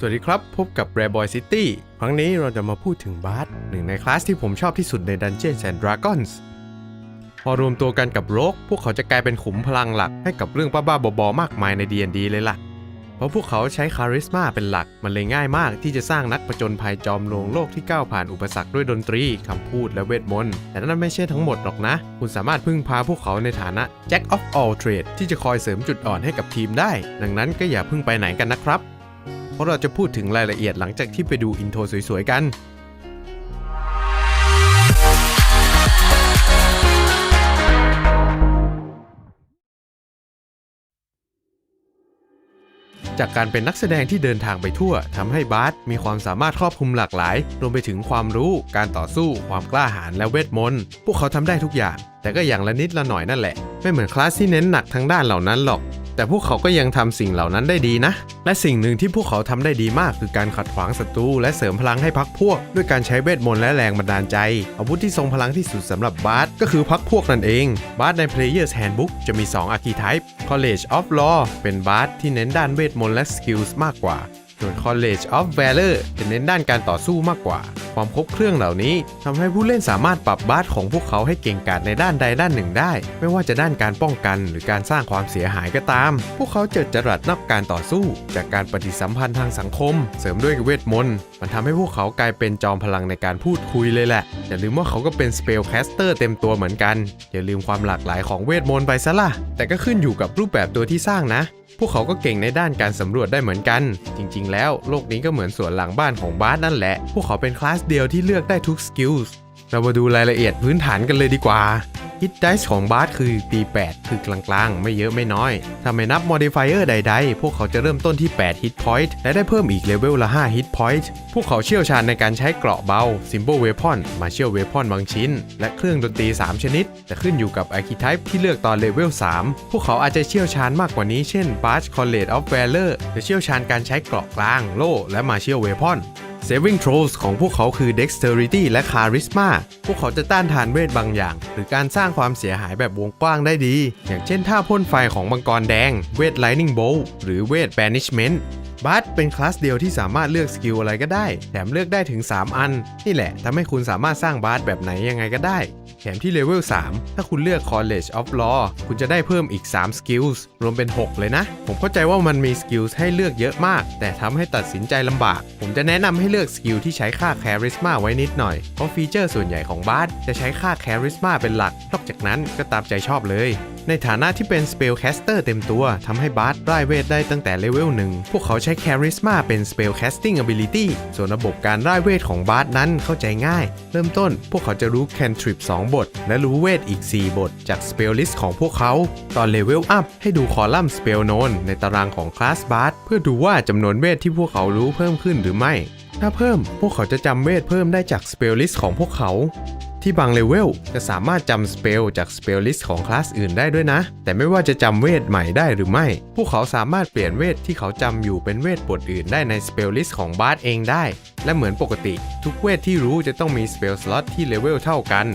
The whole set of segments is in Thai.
สวัสดีครับ พบกับ Rare Boy City ครั้งนี้เราจะมาพูดถึงบาร์สหนึ่งในคลาสที่ผมชอบที่สุดใน Dungeons and Dragons พอรวมตัวกันกับโรกพวกเขาจะกลายเป็นขุมพลังหลักให้กับเรื่องบ้าๆบอๆมากมายใน D&D เลยล่ะ เพราะพวกเขาใช้คาริสมาเป็นหลัก มันเลยง่ายมากที่จะสร้างนักผจญภัยจอมโลงโลกที่ก้าวผ่านอุปสรรคด้วยดนตรีคำพูดและเวทมนต์ แต่นั่นไม่ใช่ทั้งหมดหรอกนะ คุณสามารถพึ่งพาพวกเขาในฐานะ Jack of all trades ที่จะคอยเสริมจุดอ่อนให้กับทีมได้ ดังนั้นก็อย่าพึ่งไปไหนกันนะครับ เพราะเราจะพูดถึงรายละเอียดหลังจากที่ไปดูอินโทรสวยๆกันจากการเป็นนักแสดงที่เดินทางไปทั่วทำให้บาร์สมีความสามารถครอบคลุมหลากหลาย รวมไปถึงความรู้ การต่อสู้ ความกล้าหาญและเวทมนต์ พวกเขาทำได้ทุกอย่าง แต่ก็อย่างละนิดละหน่อยนั่นแหละ ไม่เหมือนคลาสที่เน้นหนักทางด้านเหล่านั้นหรอก แต่พวกเขาก็ยังทำสิ่งเหล่านั้นได้ดีนะ และสิ่งหนึ่งที่พวกเขาทำได้ดีมากคือการขัดขวางศัตรูและเสริมพลังให้พักพวก ด้วยการใช้เวทมนต์และแรงบันดาลใจ อาวุธที่ทรงพลังที่สุดสำหรับบาร์สก็คือพักพวกนั่นเอง บาร์สใน Player's Handbook จะมี2 Archetype College of Law เป็นบาร์สที่เน้นด้านเวทมนต์และสกิลส์มากกว่า ส่วน College of Valor จะเน้นด้านการต่อสู้มากกว่า ความครบเครื่องเหล่านี้ทำให้ผู้เล่นสามารถปรับบาสของพวกเขาให้เก่งกาจในด้านใดด้านหนึ่งได้ ไม่ว่าจะด้านการป้องกันหรือการสร้างความเสียหายก็ตาม พวกเขาเจิดจรัสนักการต่อสู้ จากการปฏิสัมพันธ์ทางสังคม เสริมด้วยเวทมนต์มันทำให้พวกเขากลายเป็นจอมพลังในการพูดคุยเลยแหละอย่าลืมว่าเขาก็เป็นสเปลแคสเตอร์เต็มตัวเหมือนกันอย่าลืมความหลากหลายของเวทมนต์ไปซะล่ะแต่ก็ขึ้นอยู่กับรูปแบบตัวที่สร้างนะ พวกเขาก็เก่งในด้านการสำรวจได้เหมือนกัน จริง ๆ แล้วโลกนี้ก็เหมือนสวนหลังบ้านของบาสนั่นแหละ พวกเขาเป็นคลาสเดียวที่เลือกได้ทุกสกิลส์เรามาดูรายละเอียดพื้นฐานกันเลยดีกว่า ฮิตไดส์ของบาสคือตี 8 คือกลางๆ ไม่เยอะไม่น้อย ถ้าไม่นับ modifier ใดๆ พวกเขาจะเริ่มต้นที่ 8 hit point และได้เพิ่มอีกเลเวลละ 5 hit point พวกเขาเชี่ยวชาญในการใช้เกราะเบา simple weapon martial weapon บางชิ้น และเครื่องดนตรี 3 ชนิด แต่ขึ้นอยู่กับ archetype ที่เลือกตอนเลเวล 3 พวกเขาอาจจะเชี่ยวชาญมากกว่านี้ เช่น Barge College of Valor จะเชี่ยวชาญการใช้เกราะกลาง โล่ และ martial weapon Saving Throws ของพวกเขาคือ Dexterity และ Charisma พวกเขาจะต้านทานเวทบางอย่าง หรือการสร้างความเสียหายแบบวงกว้างได้ดี อย่างเช่นท่าพ่นไฟของมังกรแดง เวท Lightning Bolt หรือเวท Banishment บัสเป็นคลาสเดียวที่สามารถเลือกสกิลอะไรก็ได้ แถมเลือกได้ถึง 3 อัน นี่แหละทำให้คุณสามารถสร้างบัสแบบไหนยังไงก็ได้ แถมที่เลเวล3 ถ้าคุณเลือก College of Law คุณจะได้เพิ่มอีก 3 skills รวมเป็น 6 เลยนะ ผมเข้าใจว่ามันมีสกิลให้เลือกเยอะมาก แต่ทำให้ตัดสินใจลำบาก ผมจะแนะนำให้เลือกสกิลที่ใช้ค่า Charisma ไว้นิดหน่อย เพราะฟีเจอร์ส่วนใหญ่ของบาร์จะใช้ค่า Charisma เป็นหลัก นอกจากนั้นก็ตามใจชอบเลย ในฐานะที่เป็น Spellcaster เต็มตัวทำให้บาสไล่เวทได้ตั้งแต่เลเวลหนึ่งพวกเขาใช้ Charisma เป็น Spellcasting Ability ส่วนระบบการไล่เวทของบาสนั้นเข้าใจง่าย เริ่มต้นพวกเขาจะรู้ Cantrip 2บท และรู้เวทอีก 4 บท จาก Spell List ของพวกเขา ตอนเลเวลอัพให้ดูคอลัมน์ Spell Known ในตารางของคลาสบาสเพื่อดูว่าจำนวนเวทที่พวกเขารู้เพิ่มขึ้นหรือไม่ ถ้าเพิ่มพวกเขาจะจำเวทเพิ่มได้จาก Spell List ของพวกเขา ที่บางเลเวลจะสามารถจำสเปลจากสเปลลิสต์ของคลาสอื่นได้ด้วยนะ แต่ไม่ว่าจะจำเวทใหม่ได้หรือไม่ พวกเขาสามารถเปลี่ยนเวทที่เขาจำอยู่เป็นเวทบทอื่นได้ในสเปลลิสต์ของบาร์ดเองได้ และเหมือนปกติ ทุกเวทที่รู้จะต้องมีสเปลสล็อตที่เลเวลเท่ากัน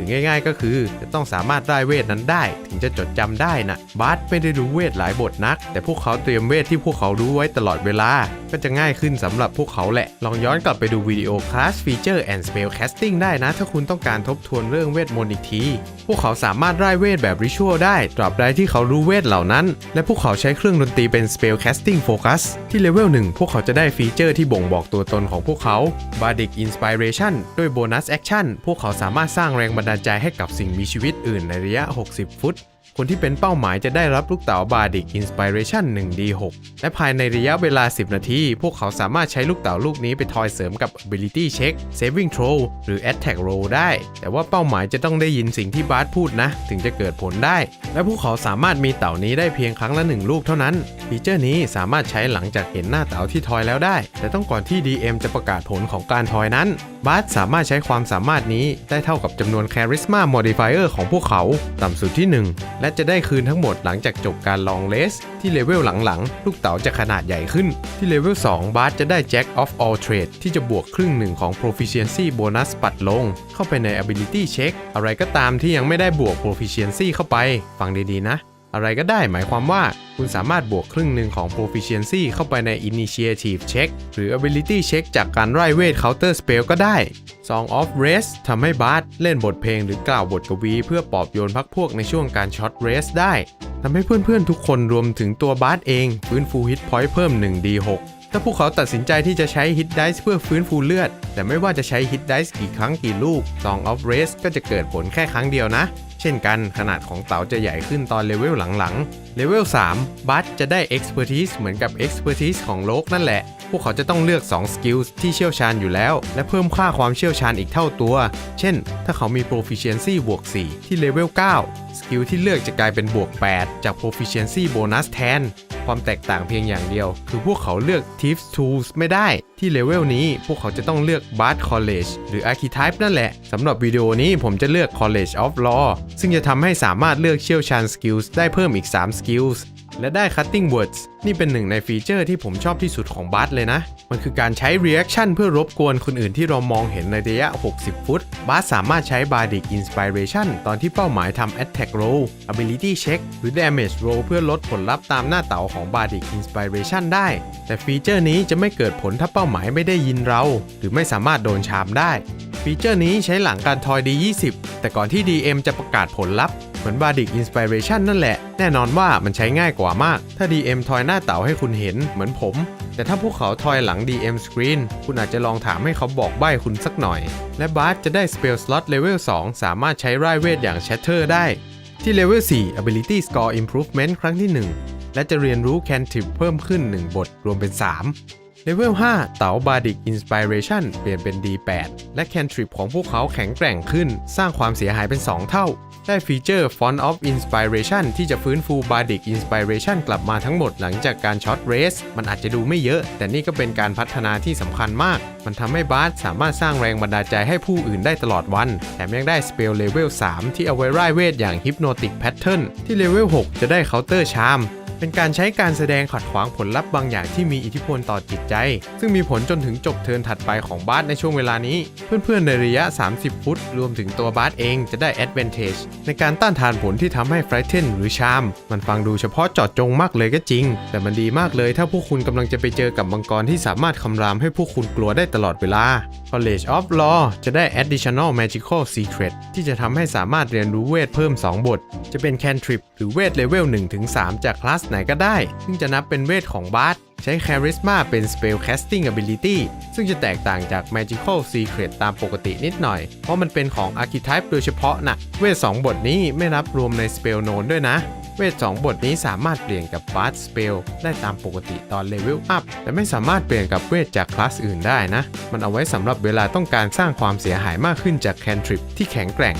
ถึงง่าย ๆ ก็คือ จะต้องสามารถได้เวทนั้นได้ ถึงจะจดจำได้นะบาสไม่ได้รู้เวทหลายบทนัก แต่พวกเขาเตรียมเวทที่พวกเขารู้ไว้ตลอดเวลา ก็จะง่ายขึ้นสำหรับพวกเขาแหละ ลองย้อนกลับไปดูวิดีโอ Class Feature and Spell Casting ได้นะ ถ้าคุณต้องการทบทวนเรื่องเวทมนต์อีกที พวกเขาสามารถไล่เวทแบบริชัวได้ตราบใดที่เขารู้เวทเหล่านั้น และพวกเขาใช้เครื่องดนตรีเป็น Spell Casting Focus ที่เลเวล1พวกเขาจะได้ฟีเจอร์ที่บ่งบอกตัวตนของพวกเขา Bardic Inspiration ด้วยโบนัสแอคชั่นพวกเขาสามารถสร้างแรงบันดาลใจให้กับสิ่งมีชีวิตอื่นในระยะ 60 ฟุต คนที่เป็นเป้าหมายจะได้รับลูกเต๋าบาดิกอินสปิเรชัน 1D6 และภายในระยะเวลา 10 นาที พวกเขาสามารถใช้ลูกเต๋าลูกนี้ไปทอยเสริมกับ ability check saving throw หรือ attack roll ได้ แต่ว่าเป้าหมายจะต้องได้ยินสิ่งที่บาสพูดนะ ถึงจะเกิดผลได้ และพวกเขาสามารถมีเต่านี้ได้เพียงครั้งละ 1 ลูกเท่านั้นฟีเจอร์นี้สามารถใช้หลังจากเห็นหน้าเต๋าที่ทอยแล้วได้ แต่ต้องก่อนที่ DM จะประกาศผลของการทอยนั้นบาสสามารถใช้ความสามารถนี้ได้เท่ากับจำนวน Charisma Modifier ของพวกเขาต่ำสุดที่ 1และจะได้คืนทั้งหมดหลังจากจบการลองเลส ที่เลเวลหลังๆ ลูกเต๋าจะขนาดใหญ่ขึ้น ที่เลเวล2บาสจะได้ Jack of all trades ที่จะบวกครึ่งหนึ่งของ Proficiency Bonus ปัดลง เข้าไปใน Ability Check อะไรก็ตามที่ยังไม่ได้บวก Proficiency เข้าไป ฟังดีๆนะ อะไรก็ได้หมายความว่าคุณสามารถบวกครึ่งหนึ่งของ proficiency เข้าไปใน initiative check หรือ ability check จากการไล่เวท counter spell ก็ได้ Song of Rest ทำให้บาร์ดเล่นบทเพลงหรือกล่าวบทกวี เพื่อปอบโยนพักพวกในช่วงการช็อตเรสได้ทำให้เพื่อนๆ ทุกคนรวมถึงตัวบาร์ดเองฟื้นฟูฮิตพอยต์เพิ่ม 1d6 ถ้าพวกเขาตัดสินใจที่จะใช้ฮิตไดส์เพื่อฟื้นฟูเลือด แต่ไม่ว่าจะใช้ฮิตไดส์กี่ครั้งกี่ลูก Song of Rest ก็จะเกิดผลแค่ครั้งเดียวนะ เช่นกันขนาดของเต๋าจะใหญ่ขึ้นตอนเลเวลหลังๆ เลเวล 3 บัตจะได้ Expertise เหมือนกับ Expertise ของโลกนั่นแหละ พวกเขาจะต้องเลือก2สกิลที่เชี่ยวชาญอยู่แล้ว และเพิ่มค่าความเชี่ยวชาญอีกเท่าตัว เช่น ถ้าเขามี Proficiency บวก 4 ที่เลเวล 9 สกิลที่เลือกจะกลายเป็นบวก 8 จาก Proficiency Bonus แทน ความแตกต่างเพียงอย่างเดียว คือพวกเขาเลือก Thieves Tools ไม่ได้ ที่เลเวลนี้พวกเขาจะต้องเลือก Bard College หรือ Archetype นั่นแหละสำหรับวิดีโอนี้ผมจะเลือก College of Law ซึ่งจะทำให้สามารถเลือกเชี่ยวชาญ Skills ได้เพิ่มอีก 3 Skills และได้ Cutting Words นี่เป็นหนึ่งในฟีเจอร์ที่ผมชอบที่สุดของบัสเลยนะ มันคือการใช้ Reaction เพื่อรบกวนคนอื่นที่เรามองเห็นในระยะ 60 ฟุตบัสสามารถใช้ Bardic Inspiration ตอนที่เป้าหมายทำ Attack Roll Ability Check หรือ Damage Roll เพื่อลดผลลัพธ์ตามหน้าเต๋าของ Bardic Inspiration ได้ แต่ฟีเจอร์นี้จะไม่เกิดผลถ้าเป้าหมายไม่ได้ยินเรา หรือไม่สามารถโดนชามได้ฟีเจอร์นี้ใช้หลังการทอย D20 แต่ก่อนที่ DM จะประกาศผลลัพธ์ เหมือน Bardic Inspiration นั่นแหละ แน่นอนว่ามันใช้ง่ายกว่ามาก ถ้า DM ทอยหน้าเต๋าให้คุณเห็นเหมือนผม แต่ถ้าพวกเขาทอยหลัง DM Screen คุณอาจจะลองถามให้เขาบอกใบ้คุณสักหน่อย และบาร์จะได้ Spell Slot Level 2สามารถใช้ร่ายเวทอย่าง Shatter ได้ ที่ Level 4 Ability Score Improvement ครั้งที่ 1 และจะเรียนรู้ Cantrip เพิ่มขึ้น 1 บทรวมเป็น 3 เลเวล 5 เต๋า Bardic Inspiration เปลี่ยนเป็น D8 และ Cantrip ของพวกเขาแข็งแกร่งขึ้น สร้างความเสียหายเป็น 2 เท่า ได้ฟีเจอร์ Font of Inspiration ที่จะฟื้นฟู Bardic Inspiration กลับมาทั้งหมดหลังจากการช็อตเรส มันอาจจะดูไม่เยอะ แต่นี่ก็เป็นการพัฒนาที่สำคัญมาก มันทำให้บาสสามารถสร้างแรงบันดาลใจให้ผู้อื่นได้ตลอดวัน แถมยังได้ Spell Level 3ที่เอาไว้ร่ายเวทอย่าง Hypnotic Pattern ที่ Level 6จะได้ Counter Charm เเป็นการใช้การแสดงขัดขวางผลลัพธ์บางอย่างที่มีอิทธิพลต่อจิตใจ ซึ่งมีผลจนถึงจบเทิร์นถัดไปของบาสในช่วงเวลานี้ เพื่อนๆในระยะ 30 ฟุต รวมถึงตัวบาสเองจะได้ Advantage ในการต้านทานผลที่ทำให้ Frighten หรือ Charm มันฟังดูเฉพาะเจาะจงมากเลยก็จริง แต่มันดีมากเลยถ้าพวกคุณกำลังจะไปเจอกับมังกรที่สามารถคำรามให้พวกคุณกลัวได้ตลอดเวลา College of Law จะได้ Additional Magical Secret ที่จะทำให้สามารถเรียนรู้เวทเพิ่ม 2 บท จะเป็น Cantrip หรือเวทเลเวล1-3 จากคลาสไหนก็ได้ ซึ่งจะนับเป็นเวทของบาสใช้ Charisma เป็น Spell Casting Ability ซึ่งจะแตกต่างจาก Magical Secret ตามปกตินิดหน่อย เพราะมันเป็นของ Archetype โดยเฉพาะนะเวท 2 บทนี้ไม่นับรวมใน Spell Known ด้วยนะ เวท 2 บทนี้สามารถเปลี่ยนกับ Bard Spell ได้ตามปกติตอนเลเวลอัพแต่ไม่สามารถเปลี่ยนกับเวทจากคลาสอื่นได้นะ มันเอาไว้สำหรับเวลาต้องการสร้างความเสียหายมากขึ้นจาก Cantrip ที่แข็งแกร่ง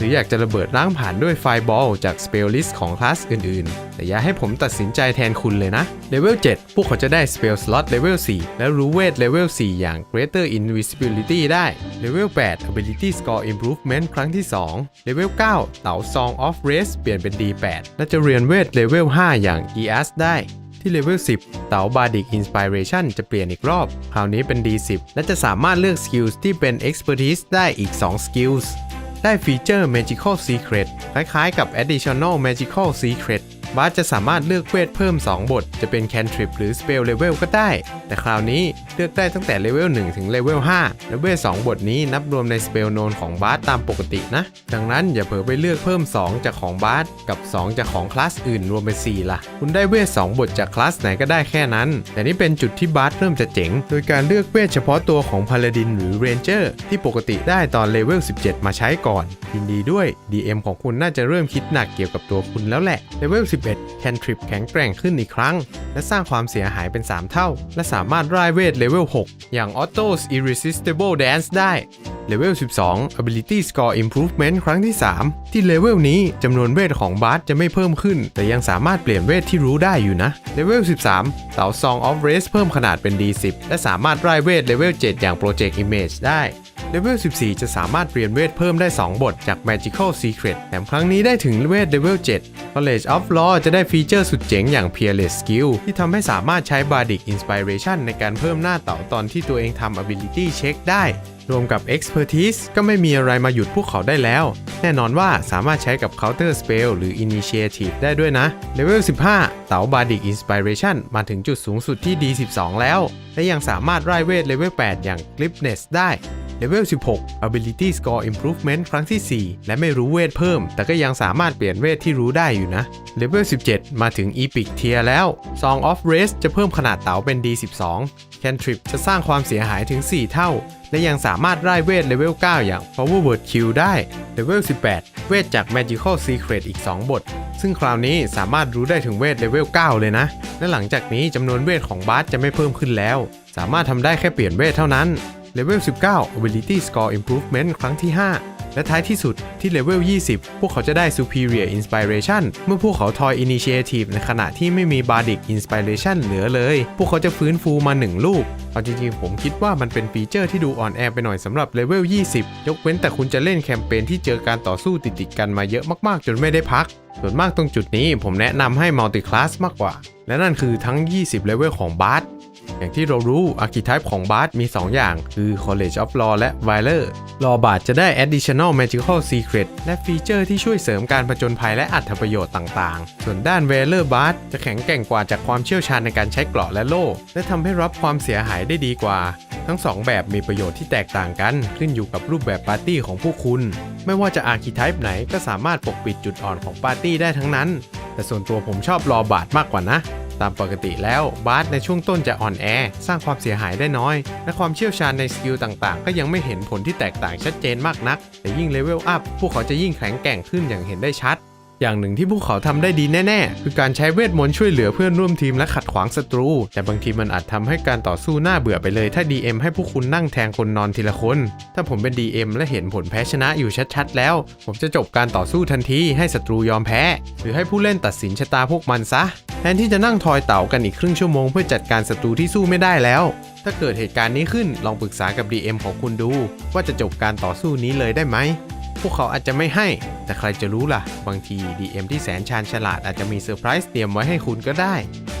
หรืออยากจะระเบิดล้างผ่านด้วยไฟบอลจาก Spell List ของคลาสอื่นๆ แต่อย่าให้ผมตัดสินใจแทนคุณเลยนะเลเวล7พวกเขาจะได้ Spell Slot Level 4และรู้เวทเลเวล4อย่าง Greater Invisibility ได้เลเวล8 Ability Score Improvement ครั้งที่2เลเวล9เต๋า Song of Race เปลี่ยนเป็น D8 และจะเรียนเวทเลเวล5อย่าง EAS ได้ที่เลเวล 10 เต๋า Bardic Inspiration จะเปลี่ยนอีกรอบ คราวนี้เป็น D10 และจะสามารถเลือก Skills ที่เป็น Expertise ได้อีก 2 Skills ได้ฟีเจอร์ Magical Secret คล้ายๆกับ Additional Magical Secret บาสจะสามารถเลือกเวทเพิ่ม 2 บท จะเป็น Cantrip หรือ Spell Level ก็ได้ แต่คราวนี้เลือกได้ตั้งแต่เลเวล1ถึงเลเวล5และเวท2บทนี้นับรวมใน Spell Known ของบาสตามปกตินะ ดังนั้นอย่าเผลอไปเลือกเพิ่ม 2 จากของบาสกับ 2 จากของคลาสอื่นรวมเป็น4ล่ะ คุณได้เวท2บทจากคลาสไหนก็ได้แค่นั้น แต่นี่เป็นจุดที่บาสเริ่มจะเจ๋ง โดยการเลือกเวทเฉพาะตัวของพาลาดินหรือ Ranger ที่ปกติได้ตอนเลเวล17 มาใช้ก่อนยินดีด้วย DM ของคุณน่าจะเริ่มคิดหนักเกี่ยวกับตัวคุณแล้วแหละ เลเวล 11 Cantrip แข็งแกร่งขึ้นอีกครั้ง และสร้างความเสียหายเป็น 3 เท่า และสามารถร่ายเวทเลเวล 6 อย่าง Otto's Irresistible Dance ได้เลเวล 12 Ability Score Improvement ครั้งที่ 3 ที่เลเวลนี้จำนวนเวทของบาสจะไม่เพิ่มขึ้น แต่ยังสามารถเปลี่ยนเวทที่รู้ได้อยู่นะเลเวล 13เต๋า Song of Race เพิ่มขนาดเป็น D10 และสามารถร่ายเวทเลเวล 7 อย่าง Project Image ได้ เลเวล 14 จะสามารถเปลี่ยนเวทเพิ่มได้ 2 บทจาก Magical Secret แถมครั้งนี้ได้ถึงเวทเลเวล 7 College of Law จะได้ฟีเจอร์สุดเจ๋งอย่าง Peerless Skill ที่ทำให้สามารถใช้ Bardic Inspiration ในการเพิ่มหน้าเต่าตอนที่ตัวเองทำ Ability Check ได้ รวมกับ Expertise ก็ไม่มีอะไรมาหยุดพวกเขาได้แล้ว แน่นอนว่าสามารถใช้กับ Counter Spell หรือ Initiative ได้ด้วยนะเลเวล 15 เต๋า Bardic Inspiration มาถึงจุดสูงสุดที่ D12 แล้ว และยังสามารถไล่เวทเลเวล 8 อย่าง Glibness ได้ เลเวล16 Ability Score Improvement ครั้งที่ 4 และไม่รู้เวทเพิ่ม แต่ก็ยังสามารถเปลี่ยนเวทที่รู้ได้อยู่นะเลเวล17 มาถึง Epic Tier แล้ว Song of Race จะเพิ่มขนาดเต๋าเป็น D12 Cantrip จะสร้างความเสียหายถึง 4 เท่า และยังสามารถไล่เวทเลเวล 9 อย่าง Power Word Q ได้เลเวล 18 เวทจาก Magical Secret อีก 2 บท ซึ่งคราวนี้สามารถรู้ได้ถึงเวทเลเวล 9 เลยนะ และหลังจากนี้จำนวนเวทของบาสจะไม่เพิ่มขึ้นแล้ว สามารถทำได้แค่เปลี่ยนเวทเท่านั้น เลเวล 19 Ability Score Improvement ครั้งที่ 5 และท้ายที่สุดที่เลเวล 20 พวกเขาจะได้ Superior Inspiration เมื่อพวกเขาทอย Initiative ในขณะที่ไม่มี Bardic Inspiration เหลือเลย พวกเขาจะฟื้นฟูมา 1 ลูก เอาจริงๆ ผมคิดว่ามันเป็นฟีเจอร์ที่ดูอ่อนแอไปหน่อยสำหรับเลเวล 20 ยกเว้นแต่คุณจะเล่นแคมเปญที่เจอการต่อสู้ติดๆกันมาเยอะมากๆ จนไม่ได้พัก ส่วนมากตรงจุดนี้ผมแนะนำให้ Multi Class มากกว่า และนั่นคือทั้ง 20เลเวลของบาส อย่างที่เรารู้ Archetype ของบาสมี 2 อย่าง คือ College of Law และ Viler รอบาสจะได้ Additional Magical Secret และฟีเจอร์ที่ช่วยเสริมการผจญภัยและอัตประโยชน์ต่างๆ ส่วนด้าน v a l e r b a s จะแข็งแกร่งกว่าจากความเชี่ยวชาญในการใช้เกราะและโล่ และทำให้รับความเสียหายได้ดีกว่า ทั้ง 2 แบบมีประโยชน์ที่แตกต่างกัน ขึ้นอยู่กับรูปแบบปาร์ตี้ของผู้คุณ ไม่ว่าจะ Archetype ไหนก็สามารถปกปิดจุดอ่อนของปาร์ตี้ได้ทั้งนั้น แต่ส่วนตัวผมชอบรอบาสมากกว่านะ ตามปกติแล้วบาสในช่วงต้นจะอ่อนแอ สร้างความเสียหายได้น้อย และความเชี่ยวชาญในสกิลต่างๆ ก็ยังไม่เห็นผลที่แตกต่างชัดเจนมากนัก แต่ยิ่งเลเวลอัพพวกเขาจะยิ่งแข็งแกร่งขึ้นอย่างเห็นได้ชัด อย่างหนึ่งที่พวกเขาทำได้ดีแน่ๆ คือการใช้เวทมนต์ช่วยเหลือเพื่อนร่วมทีมและขัดขวางศัตรู แต่บางทีมันอาจทำให้การต่อสู้น่าเบื่อไปเลย ถ้า DM ให้พวกคุณนั่งแทงคนนอนทีละคน ถ้าผมเป็น DM และเห็นผลแพ้ชนะอยู่ชัดๆ แล้ว ผมจะจบการต่อสู้ทันทีให้ศัตรูยอมแพ้ หรือให้ผู้เล่นตัดสินชะตาพวกมันซะ แทนที่จะนั่งทอยเต่ากันอีกครึ่งชั่วโมงเพื่อจัดการศัตรูที่สู้ไม่ได้แล้ว ถ้าเกิดเหตุการณ์นี้ขึ้นลองปรึกษากับ DM ของคุณดู ว่าจะจบการต่อสู้นี้เลยได้ไหม พวกเขาอาจจะไม่ให้ แต่ใครจะรู้ล่ะ บางที DM ที่แสนชาญฉลาดอาจจะมีเซอร์ไพรส์เตรียมไว้ให้คุณก็ได้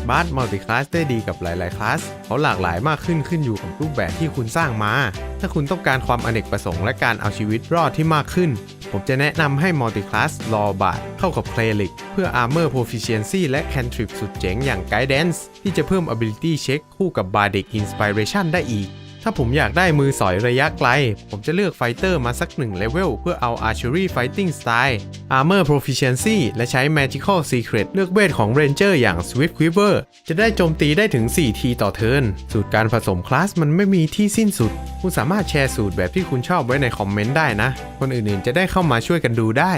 บาสมัลติคลาสได้ดีกับหลาย ๆ คลาสเขาหลากหลายมากขึ้นขึ้นอยู่กับรูปแบบที่คุณสร้างมา ถ้าคุณต้องการความอเนกประสงค์และการเอาชีวิตรอดที่มากขึ้น ผมจะแนะนำให้ Multiclass l a w b a t เข้ากับ Cleric เพื่อ Armor Proficiency และ Cantrip สุดเจ๋งอย่าง Guidance ที่จะเพิ่ม Ability Check คู่กับ Bardic Inspiration ได้อีก ถ้าผมอยากได้มือสอยระยะไกล ผมจะเลือกไฟเตอร์มาสักหนึ่งเลเวลเพื่อเอา Archery Fighting Style Armor Proficiency และใช้ Magical Secret เลือกเวทของ Ranger อย่าง Swift Quiver จะได้โจมตีได้ถึง 4 ทีต่อเทิร์นสูตรการผสมคลาสมันไม่มีที่สิ้นสุด คุณสามารถแชร์สูตรแบบที่คุณชอบไว้ในคอมเมนต์ได้นะ คนอื่นๆจะได้เข้ามาช่วยกันดูได้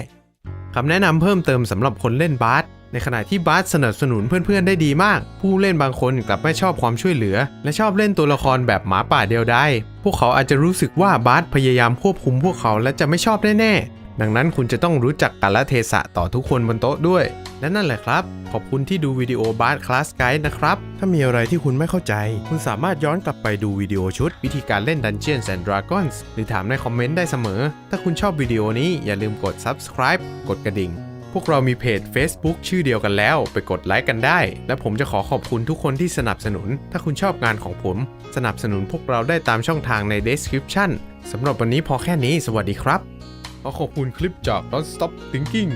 คำแนะนำเพิ่มเติมสำหรับคนเล่นบาส ในขณะที่บาสสนับสนุนเพื่อนๆได้ดีมาก ผู้เล่นบางคนกลับไม่ชอบความช่วยเหลือ และชอบเล่นตัวละครแบบหมาป่าเดียวดายพวกเขาอาจจะรู้สึกว่าบาสพยายามควบคุมพวกเขาและจะไม่ชอบแน่ๆดังนั้นคุณจะต้องรู้จักกาลเทศะต่อทุกคนบนโต๊ะด้วย และนั่นแหละครับ ขอบคุณที่ดูวิดีโอบาสคลาสไกด์นะครับ ถ้ามีอะไรที่คุณไม่เข้าใจ คุณสามารถย้อนกลับไปดูวิดีโอชุด วิธีการเล่น Dungeons and Dragons หรือถามในคอมเมนต์ได้เสมอ ถ้าคุณชอบวิดีโอนี้อย่าลืมกด subscribe กดกระดิ่ง พวกเรามีเพจ Facebook ชื่อเดียวกันแล้ว ไปกดไลค์กันได้ และผมจะขอขอบคุณทุกคนที่สนับสนุน ถ้าคุณชอบงานของผม สนับสนุนพวกเราได้ตามช่องทางใน description สำหรับวันนี้พอแค่นี้ สวัสดีครับขอขอบคุณคลิปจาก Don't Stop Thinking